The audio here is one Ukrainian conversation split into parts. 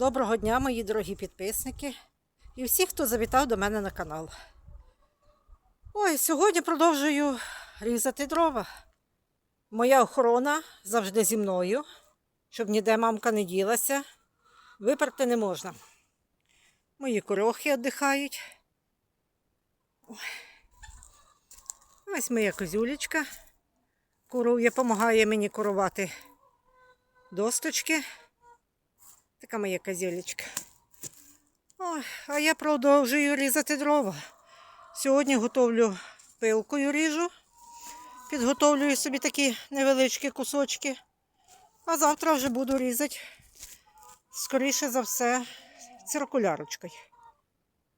Доброго дня, мої дорогі підписники і всі, хто завітав до мене на канал. Ой, сьогодні продовжую різати дрова. Моя охорона завжди зі мною, щоб ніде мамка не ділася. Виперти не можна. Мої корохи віддихають. Ось моя козюлечка. Курує, допомагає мені курувати досточки. Така моя козюлечка. Ой, а я продовжую різати дрова. Сьогодні готовлю пилкою ріжу. Підготовлюю собі такі невеличкі кусочки. А завтра вже буду різати, скоріше за все, циркулярочкою.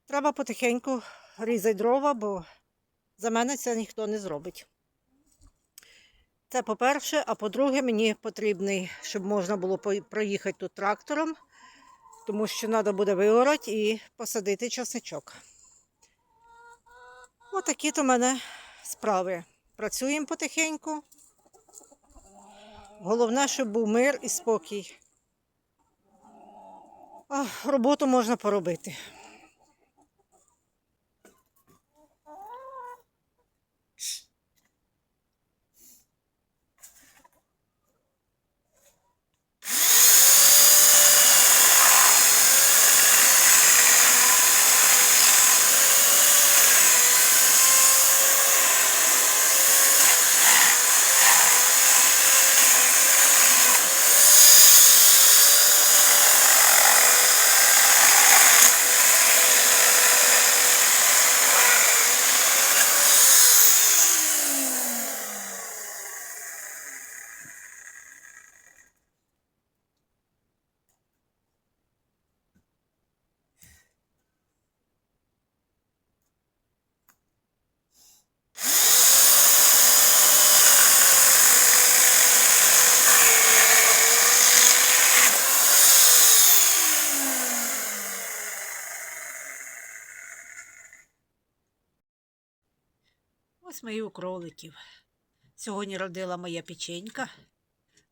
Треба потихеньку різати дрова, бо за мене це ніхто не зробить. Це по-перше, а по-друге, мені потрібний, щоб можна було проїхати тут трактором, тому що треба буде вигорати і посадити часничок. Отакі то в мене справи. Працюємо потихеньку. Головне, щоб був мир і спокій. А, роботу можна поробити. Ось мої у кроликів. Сьогодні родила моя печенька.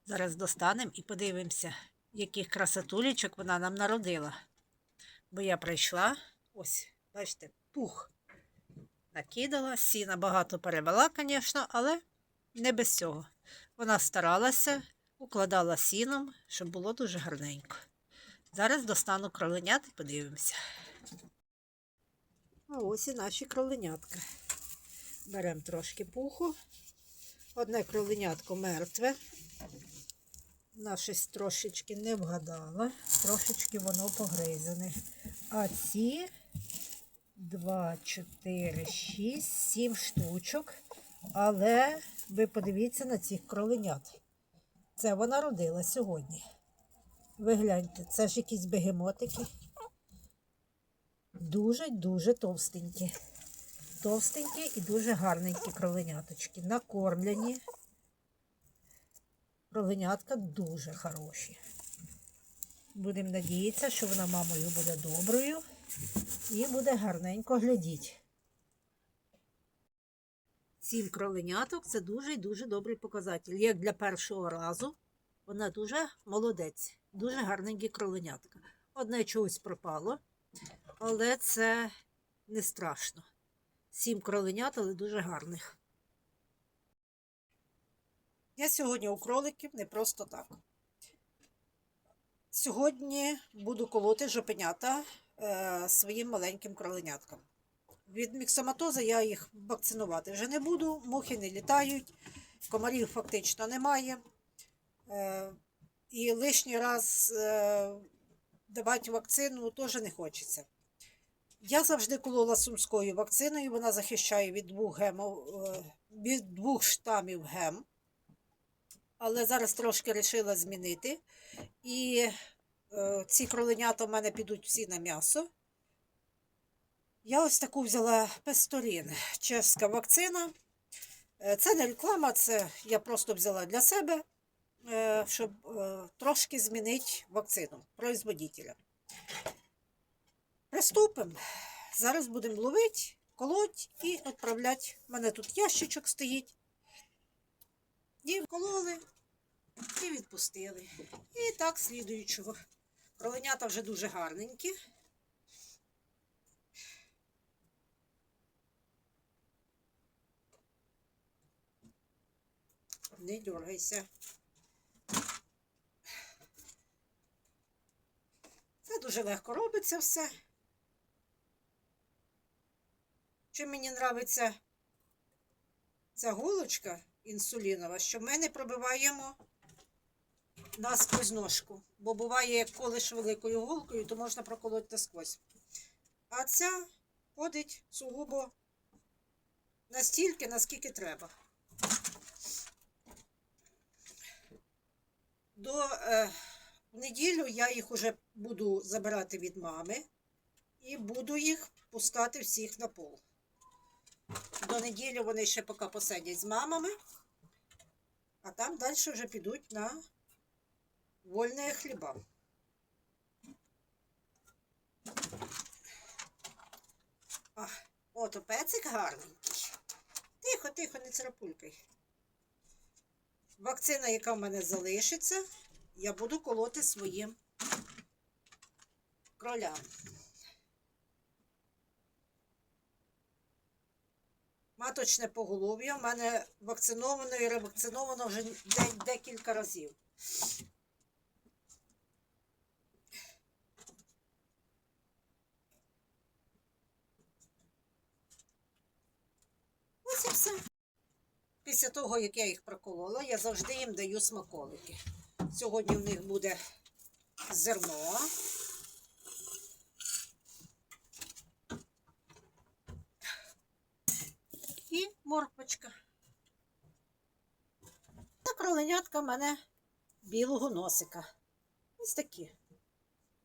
Зараз достанемо і подивимося, яких красотулечок вона нам народила. Бо я прийшла, ось, бачите, пух накидала, сіна багато перевела, звісно, але не без цього. Вона старалася, укладала сіном, щоб було дуже гарненько. Зараз достану кроленят і подивимося. А ось і наші кроленятка. Беремо трошки пуху. Одне кроленятко мертве. Вона щось трошечки не вгадала, трошечки воно погризане. А ці 2, 4, 6, 7 штучок. Але ви подивіться на цих кроленят. Це вона родила сьогодні. Ви гляньте, це ж якісь бегемотики. Дуже-дуже товстенькі. Товстенькі і дуже гарненькі кроленяточки. Накормлені. Кроленятка дуже хороші. Будемо надіятися, що вона мамою буде доброю і буде гарненько глядіть. Сім кроленяток це дуже і дуже добрий показатель. Як для першого разу, вона дуже молодець, дуже гарненькі кроленятка. Одне чогось пропало, але це не страшно. Сім кроленят, але дуже гарних. Я сьогодні у кроликів не просто так. Сьогодні буду колоти жопенята е, своїм маленьким кроленяткам. Від міксоматоза я їх вакцинувати вже не буду, мухи не літають, комарів фактично немає. Е, і лишній раз е, давати вакцину теж не хочеться. Я завжди колола сумською вакциною, вона захищає від двох, гемов, е, від двох штамів гем. Але зараз трошки вирішила змінити. І е, ці кроленята в мене підуть всі на м'ясо. Я ось таку взяла песторін, чеська вакцина. Е, Це не реклама, це я просто взяла для себе, щоб трошки змінити вакцину производителя. Приступимо. Зараз будемо ловити, колоть і відправляти. У мене тут ящичок стоїть. І вкололи, і відпустили. І так слідуючого Кроленята вже дуже гарненькі. Не дергайся. Це дуже легко робиться все. Чим мені подобається ця голочка інсулінова, що ми не пробиваємо насквозь ножку. Бо буває, як колиш великою голкою, то можна проколоти насквозь. А ця ходить сугубо настільки, наскільки треба. До е, в неділю я їх уже буду забирати від мами і буду їх пускати всіх на пол. До неділі вони ще поки посидять з мамами, а там далі вже підуть на вольні хліба. А, от опецик гарненький. Тихо, тихо, не царапулькай. Вакцина, яка в мене залишиться, я буду колоти своїм кролям. Маточне поголов'я в мене вакциновано і ревакциновано вже декілька разів. Ось і все. Після того, як я їх проколола, я завжди їм даю смаколики. Сьогодні в них буде зерно. І морквочка. Та кроленятка в мене білого носика. Ось такі.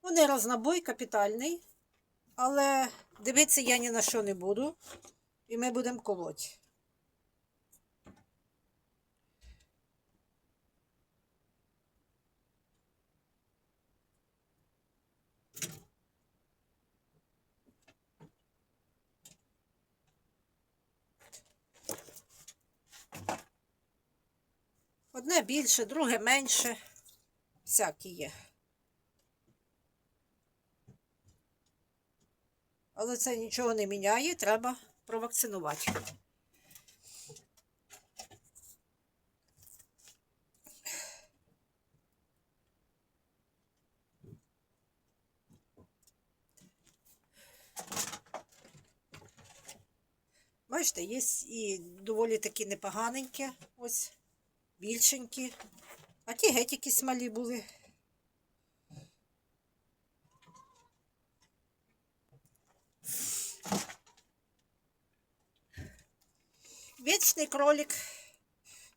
Вони рознобой капітальний, але дивитися я ні на що не буду. І ми будемо колоть. Одне більше, друге менше. Всякі є. Але це нічого не міняє, треба провакцинувати. Бачите, є і доволі такі непоганенькі, ось більшенькі. А ті геть якісь малі були. Вічний кролик.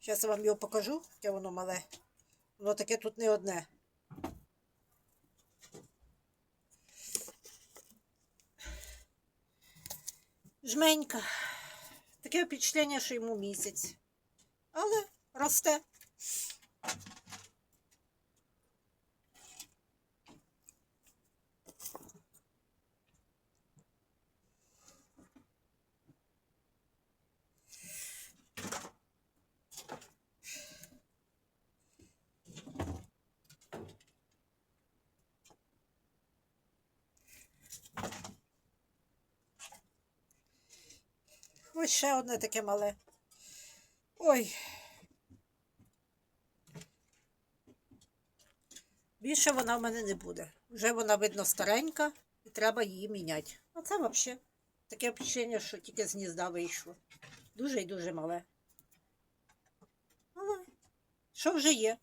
Зараз я вам його покажу, яке воно мале. Воно таке тут не одне. Жменька. Таке впечатлення, що йому місяць. Але росте. Ось ще одне таке мале. Ой. Більше вона в мене не буде. Вже вона, видно, старенька і треба її міняти. А це взагалі таке впечатлення, що тільки з гнізда вийшло. Дуже і дуже мале. Але що вже є?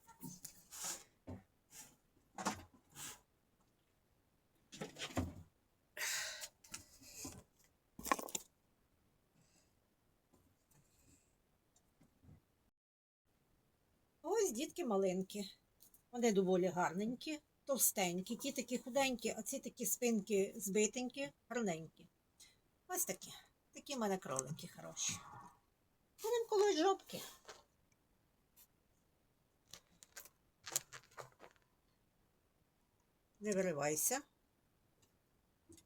Ось дітки маленькі. Вони доволі гарненькі, товстенькі, ті такі худенькі, а ці такі спинки збитенькі, гарненькі. Ось такі. Такі в мене кролики хороші. Будемо колоть жопки. Не виривайся.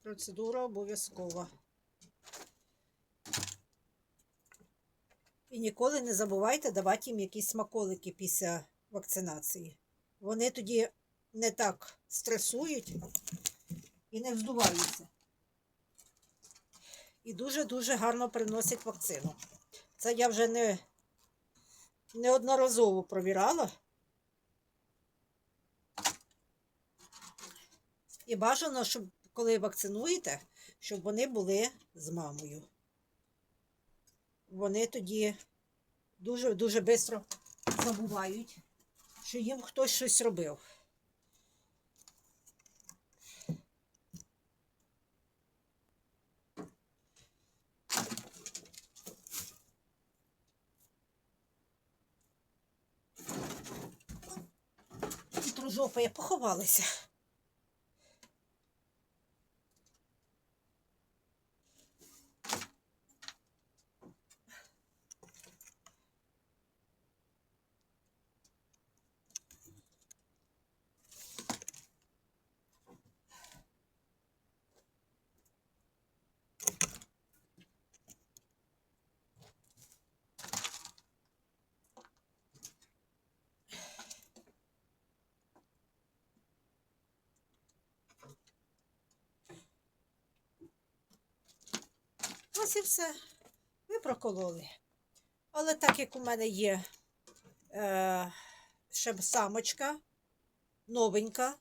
Процедура обов'язкова. І ніколи не забувайте давати їм якісь смаколики після вакцинації. Вони тоді не так стресують і не вздуваються. І дуже-дуже гарно приносять вакцину. Це я вже не неодноразово провірала. І бажано, щоб коли вакцинуєте, щоб вони були з мамою. Вони тоді дуже-дуже швидко забувають, що їм хтось щось робив. Тружопи поховалися. Ось і все. Ми прокололи. Але так як у мене є е, ще самочка новенька,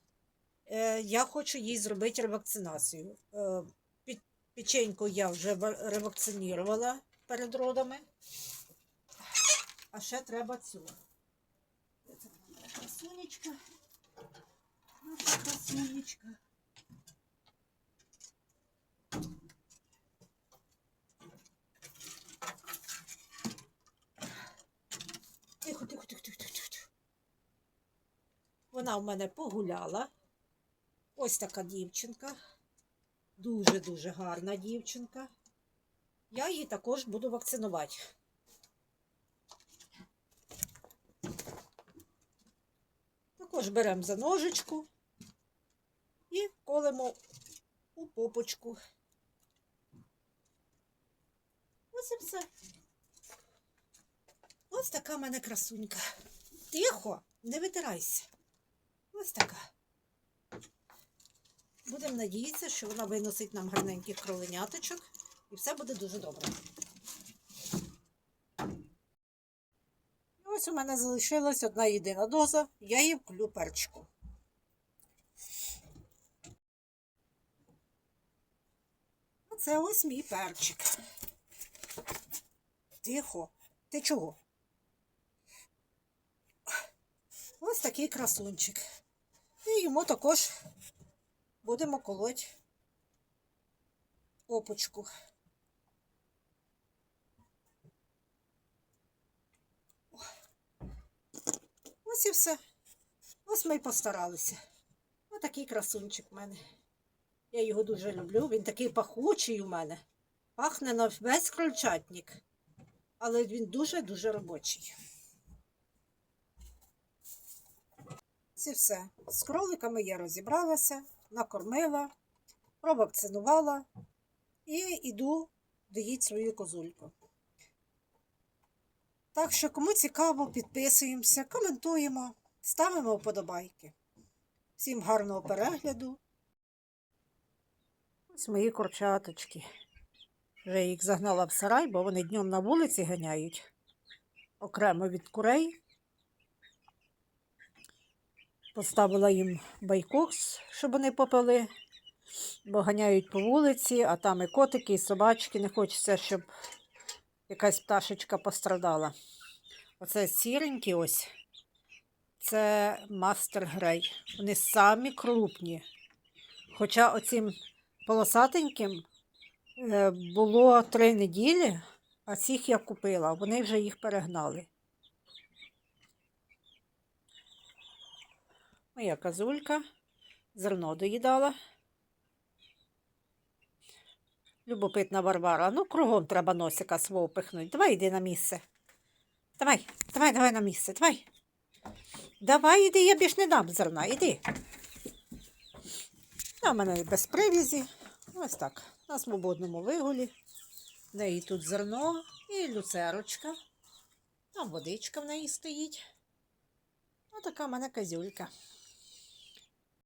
е, я хочу їй зробити ревакцинацію. Е, пі- печеньку я вже ревакцинувала перед родами. А ще треба цю. Це красунечка. Наша красунечка. Тихо, тихо, тихо, тихо, тихо, тихо. Вона в мене погуляла. Ось така дівчинка. Дуже-дуже гарна дівчинка. Я її також буду вакцинувати. Також беремо за ножичку і колемо у попочку. Ось і все. Ось така в мене красунька. Тихо, не витирайся. Ось така. Будемо надіятися, що вона виносить нам гарненьких кроленяточок і все буде дуже добре. І ось у мене залишилась одна єдина доза, я її вклю перчику. Оце ось мій перчик. Тихо. Ти чого? Ось такий красунчик. І йому також будемо колоть опочку. Ось і все. Ось ми й постаралися. Ось такий красунчик в мене. Я його дуже люблю. Він такий пахучий у мене. Пахне на весь крольчатник. Але він дуже-дуже робочий. Це все. З кроликами я розібралася, накормила, провакцинувала і йду доїть свою козульку. Так що, кому цікаво, підписуємося, коментуємо, ставимо вподобайки. Всім гарного перегляду. Ось мої курчаточки. Вже їх загнала в сарай, бо вони днем на вулиці ганяють окремо від курей. Поставила їм байкокс, щоб вони попили, бо ганяють по вулиці, а там і котики, і собачки. Не хочеться, щоб якась пташечка пострадала. Оце сіренькі ось. Це мастер грей. Вони самі крупні. Хоча оцим полосатеньким е, було три неділі, а цих я купила, вони вже їх перегнали. Моя козулька зерно доїдала. Любопитна Варвара. Ну, кругом треба носика свого пихнути. Давай йди на місце. Давай, давай, давай на місце. Давай. Давай, іди, я більш не дам зерна, іди. А в мене без привізі. Ось так. На свободному вигулі. В неї тут зерно і люцерочка. Там водичка в неї стоїть. Ось така в мене козюлька.